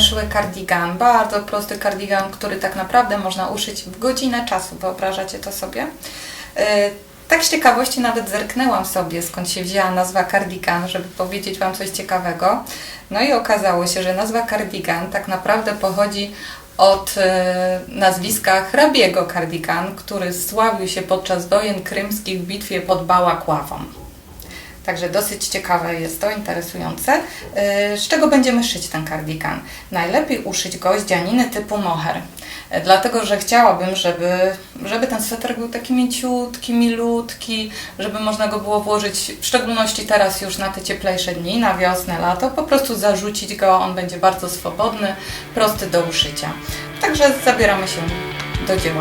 naszyły kardigan. Bardzo prosty kardigan, który tak naprawdę można uszyć w godzinę czasu. Wyobrażacie to sobie? Yy, tak z ciekawości nawet zerknęłam sobie, skąd się wzięła nazwa cardigan, żeby powiedzieć Wam coś ciekawego. No i okazało się, że nazwa cardigan tak naprawdę pochodzi od e, nazwiska hrabiego Cardigan, który sławił się podczas wojen krymskich w bitwie pod Bałakławą. Także dosyć ciekawe jest to, interesujące. E, Z czego będziemy szyć ten kardigan? Najlepiej uszyć go z dzianiny typu moher. E, Dlatego, że chciałabym, żeby, żeby ten sweter był taki mięciutki, milutki, żeby można go było włożyć, w szczególności teraz już na te cieplejsze dni, na wiosnę, lato, po prostu zarzucić go, on będzie bardzo swobodny, prosty do uszycia. Także zabieramy się do dzieła.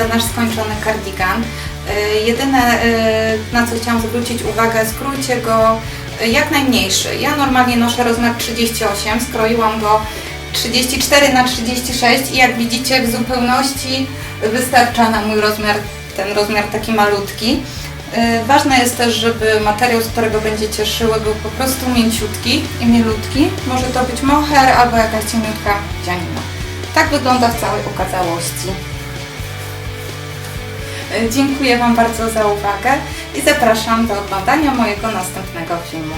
Wygląda nasz skończony kardigan. Y, Jedyne, y, na co chciałam zwrócić uwagę, skrójcie go y, jak najmniejszy. Ja normalnie noszę rozmiar 38, skroiłam go 34 na 36 i jak widzicie w zupełności wystarcza na mój rozmiar, ten rozmiar taki malutki. Ważne jest też, żeby materiał, z którego będziecie szyły, był po prostu mięciutki i milutki. Może to być moher albo jakaś cieniutka dzianina. Tak wygląda w całej okazałości. Dziękuję Wam bardzo za uwagę i zapraszam do oglądania mojego następnego filmu.